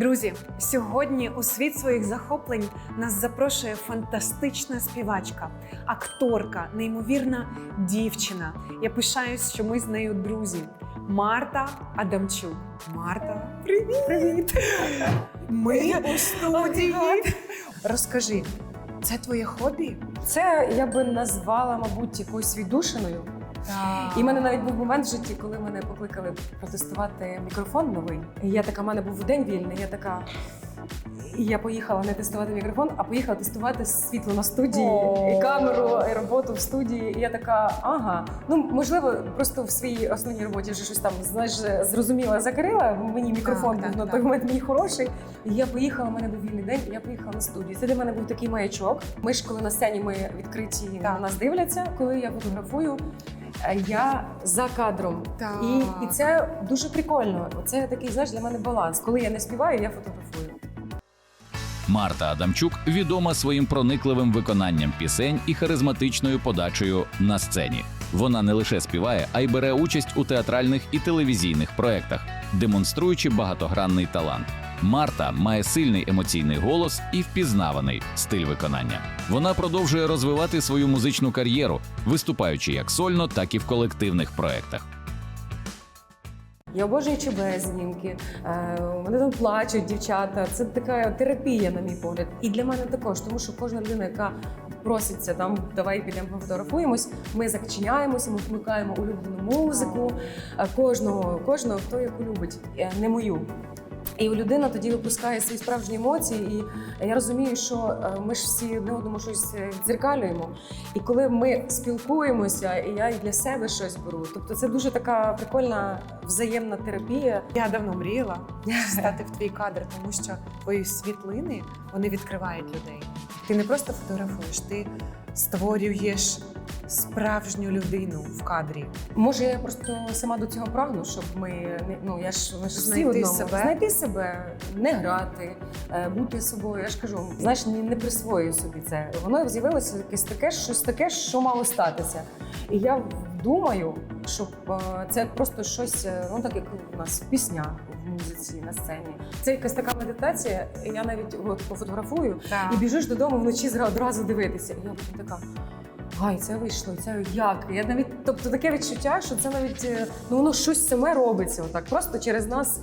Друзі, сьогодні у світ своїх захоплень нас запрошує фантастична співачка, акторка, неймовірна дівчина. Я пишаюсь, що ми з нею друзі. Марта Адамчук. Марта, привіт! Привіт! Ми у студії. Розкажи, це твоє хобі? Це я би назвала, мабуть, якоюсь віддушиною. І в мене навіть був момент в житті, коли мене покликали протестувати мікрофон новий. І я така, в мене був день вільний. Я така. І я поїхала не тестувати мікрофон, а поїхала тестувати світло на студії, і камеру, і роботу в студії. І я така, ага. Ну можливо, просто в своїй основній роботі вже щось там знаєш, зрозуміла, закрила. Мені мікрофон Так, був так, на той момент мій хороший. І я поїхала, у мене був вільний день, і я поїхала на студію. Це для мене був такий маячок. Ми ж коли на сцені ми відкриті на нас дивляться, коли я фотографую. Е, Я за кадром, Так. і, і це дуже прикольно. Це такий знаєш для мене баланс. Коли я не співаю, я фотографую. Марта Адамчук відома своїм проникливим виконанням пісень і харизматичною подачею на сцені. Вона не лише співає, а й бере участь у театральних і телевізійних проєктах, демонструючи багатогранний талант. Марта має сильний емоційний голос і впізнаваний стиль виконання. Вона продовжує розвивати свою музичну кар'єру, виступаючи як сольно, так і в колективних проєктах. Я обожнюю ЧБ знімки. Е, вони там плачуть, дівчата. Це така терапія, на мій погляд. І для мене також, тому що кожна людина, яка проситься там, давай підемо пофотографуємось. Ми зачиняємося, ми вмикаємо улюблену музику. Е, Кожного, кожного, хто яку любить, Е, не мою. І людина тоді випускає свої справжні емоції, і я розумію, що е, ми ж всі одне одному щось е, віддзеркалюємо. І коли ми спілкуємося, і я і для себе щось беру. Тобто це дуже така прикольна взаємна терапія. Я давно мріяла стати в твій кадр, тому що твої світлини вони відкривають людей. Ти не просто фотографуєш, ти створюєш справжню людину в кадрі. Може, я просто сама до цього прагну, щоб ми не ну я ж ми ж Знайти одному. себе. знайти себе, не грати, е, бути собою. Я ж кажу, знаєш, не, не присвоюю собі це. Воно з'явилося якесь таке, щось таке, що мало статися. І я думаю, щоб е, це просто щось, е, ну так як у нас в піснях, в музиці, на сцені. Це якась така медитація. Я навіть от пофотографую Так. і біжиш додому вночі одразу дивитися. І я потім така. Ай, це вийшло, це як? Я навіть, тобто таке відчуття, що це навіть е, ну воно щось саме робиться, отак просто через нас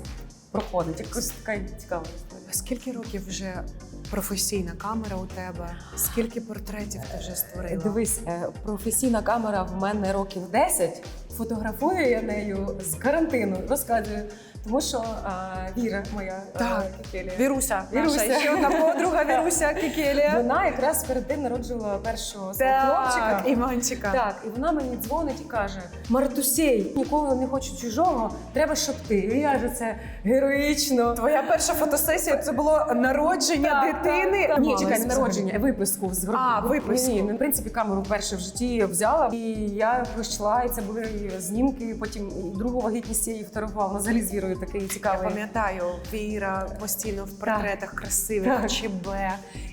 проходить. Якось така цікава історія. Скільки років вже професійна камера у тебе? Скільки портретів ти вже створила? Дивись, е, професійна камера в мене років 10. Фотографую я нею з карантину, розказую. Тому що а, Віра, моя е, Так. Кікелія, Віруся, Віруся. наша ще одна подруга Віруся Кікелія. вона якраз перед тим народжувала першого свого Так, хлопчика. Іванчика. Так, і вона мені дзвонить і каже: Мартусей, ніколи не хочу чужого, треба, щоб ти. І я ж це героїчно. Твоя перша фотосесія це було народження дитини. Ні, чекай, не народження, виписку з гру- А, виписку. Ні, ні, в принципі, камеру вперше в житті взяла. І я прийшла, і це були знімки. Потім другу вагітність її. Вона взагалі з вірою такий Я цікавий. пам'ятаю, Віра постійно в портретах красивих, Так. ЧБ.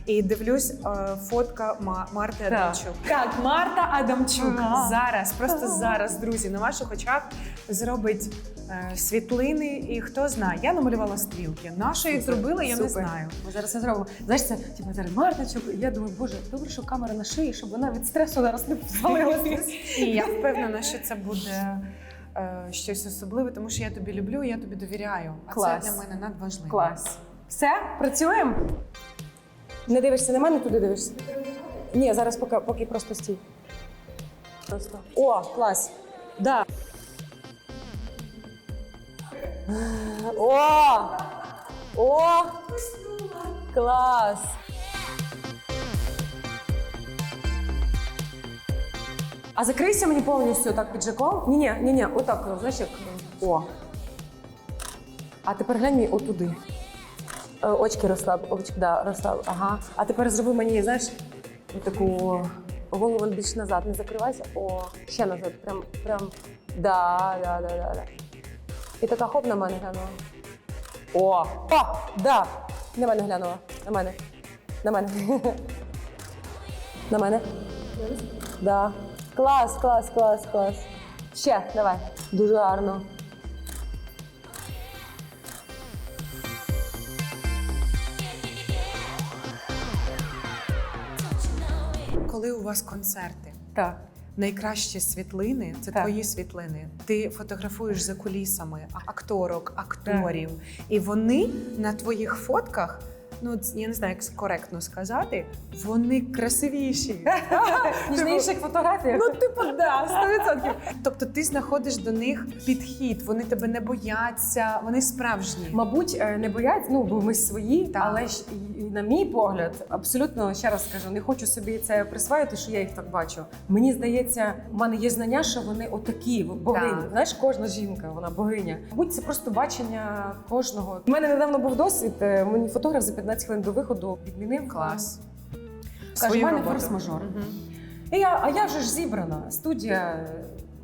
І дивлюсь, е, фотка Марти Так. Адамчук. Так, Марта Адамчук Ага. зараз, просто Так. зараз, друзі, на ваших очах зробить е, світлини. І хто знає, я намалювала стрілки. На що їх Супер, зробили, я не знаю. Ми зараз це зробимо. Знаєш, це типу зараз Мартачук. Я думаю, боже, добре, що камера на шиї, щоб вона від стресу зараз не звалилася. І я впевнена, що це буде. Е, Щось особливе, тому що я тобі люблю, я тобі довіряю. А Клас. це для мене надважливо. Клас. Все, працюємо? Не дивишся на мене, туди дивишся. Ні, зараз поки, поки просто стій. Просто. О, клас. Да. О! О! Клас! А закрийся мені повністю так піджаком. Ні, ні, ні, ні, отак, ну, знаєш, як. О. А тепер глянь мені отуди. Е, Очки розслаб, очки, да, розслаб. Ага. А тепер зроби мені, знаєш, таку голову більш назад, не закривайся. О, ще назад. Прям, прям. Да, да, да, да, да. І така хоп на мене глянула. О! О! Да! На мене глянула. На мене. На мене. На мене. Да. Клас, клас, клас, клас. Ще, давай. Дуже гарно. Коли у вас концерти, Так. найкращі світлини це Так. твої світлини. Ти фотографуєш за кулісами акторок, акторів, і вони на твоїх фотках Ну, я не знаю, як коректно сказати, вони красивіші. Ніжніших фотографіях. Ну, типу, да, 100%. Тобто ти знаходиш до них підхід, вони тебе не бояться, вони справжні. Мабуть, е, не бояться, ну бо ми свої, але ж на мій погляд, абсолютно ще раз скажу, не хочу собі це присвоїти, що я їх так бачу. Мені здається, в мене є знання, що вони отакі богині. Знаєш, кожна жінка, вона богиня. Мабуть, це просто бачення кожного. У мене недавно був досвід. е, Мені фотограф за 15 хвилин до виходу відмінив Клас. Каже, в мене форс-мажор. Угу. І я, а я вже ж зібрана. Студія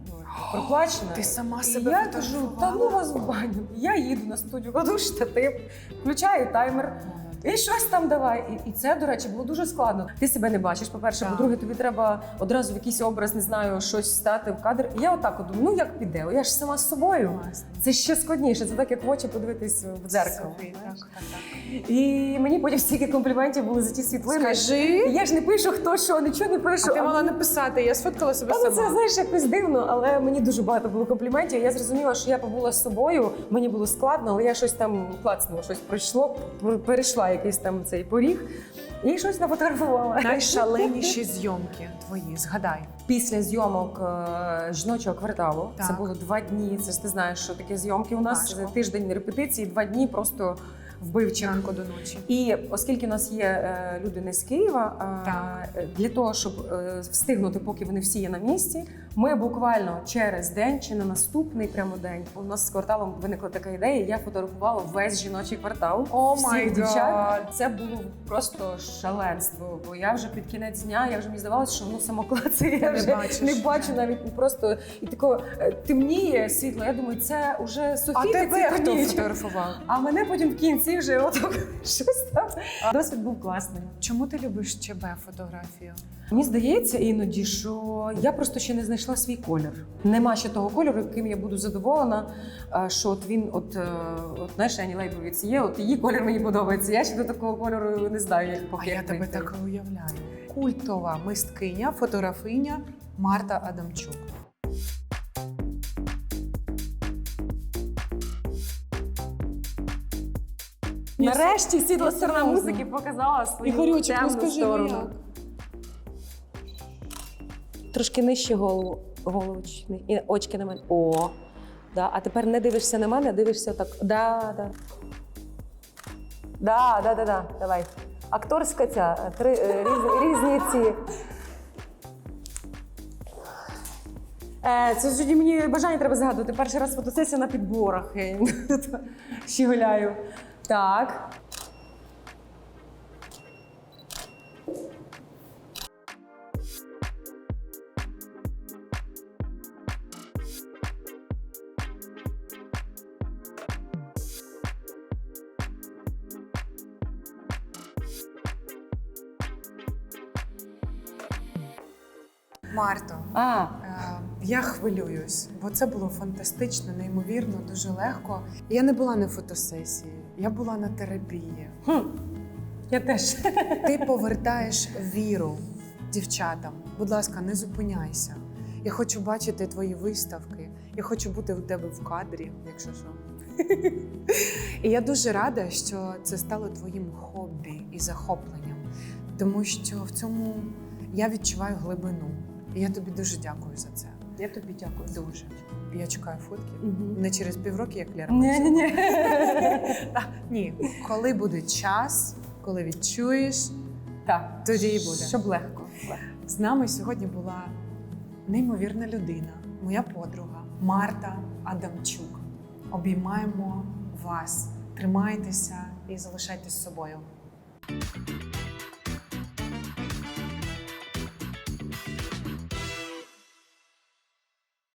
ну, проплачена. Ти сама І я кажу, та ну вас в баню. Я їду на студію, кладу штатив, включаю таймер. І щось там давай. І, і це, до речі, було дуже складно. Ти себе не бачиш. По-перше, Так. по-друге, тобі треба одразу в якийсь образ, не знаю, щось стати в кадр. І я отак от думаю, ну як піде? Я ж сама з собою. Класно. Це ще складніше. Це так, як в очі подивитись в дзеркало. Слухай, так, так, так. І мені потім стільки компліментів були за ті світлини. Скажи, Я ж не пишу, хто що, нічого не пишу. а ти мала написати, я сфоткала себе Та ну, це сама. знаєш якось дивно, але мені дуже багато було компліментів. Я зрозуміла, що я побула з собою. Мені було складно, але я щось там клацнула, щось пройшло, пер- перейшла якийсь там цей поріг і щось нафотографувала. Найшаленіші зйомки твої, згадай. Після зйомок е, жіночого кварталу це було два дні. Це ж ти знаєш, що таке зйомки у нас Важко. тиждень репетиції, два дні просто вбивчих. Ранку до ночі. І оскільки у нас є е, люди не з Києва, Так. для того, щоб е, встигнути, поки вони всі є на місці, ми буквально через день чи на наступний прямо день у нас з кварталом виникла така ідея. Я фотографувала весь жіночий квартал. О май дівчат. Це було просто шаленство. Бо я вже під кінець дня, я вже мені здавалося, що воно самоклацеє. Я вже бачиш не бачу навіть просто і тако е, темніє світло. Я думаю, це вже А Софія. тебе хто фотографував? А мене потім в кінці вже отак щось там. Досвід був класний. Чому ти любиш ЧБ фотографію? Мені здається іноді, що я просто ще не знайшла свій колір. Нема ще того кольору, яким я буду задоволена. Що от він, от, е, от знаєш, Ані Лейбовіць є, от її колір мені подобається. Я ще до такого кольору не знаю, як А я тебе так уявляю. Культова мисткиня, фотографиня Марта Адамчук. Нарешті сідла сторона музики показала свою ну темну ну сторону. Трошки нижче голову, голову і очки на мене. О, да. А тепер не дивишся на мене, а дивишся так. Да, да. Да, да, да, да. Давай. Акторська ця, три е, різні, різні ці. Е, це сьогодні мені бажання треба згадувати. Перший раз фотосесія на підборах. Ще гуляю. Так. Марто, А, е, я хвилююсь, бо це було фантастично, неймовірно, дуже легко. Я не була на фотосесії, я була на терапії. хм. Я теж. Ти повертаєш віру дівчатам. Будь ласка, не зупиняйся. Я хочу бачити твої виставки. Я хочу бути у тебе в кадрі, якщо що. І я дуже рада, що це стало твоїм хобі і захопленням, тому що в цьому я відчуваю глибину. Я тобі дуже дякую за це. Я тобі дякую. Дуже. Я чекаю фотки. Мгм. Не через півроку, як Лера. Ні, ні, ні. Ні, коли буде час, коли відчуєш, Так, тоді і буде. Щоб легко. З нами сьогодні була неймовірна людина, моя подруга Марта Адамчук. Обіймаємо вас, тримайтеся і залишайтесь з собою.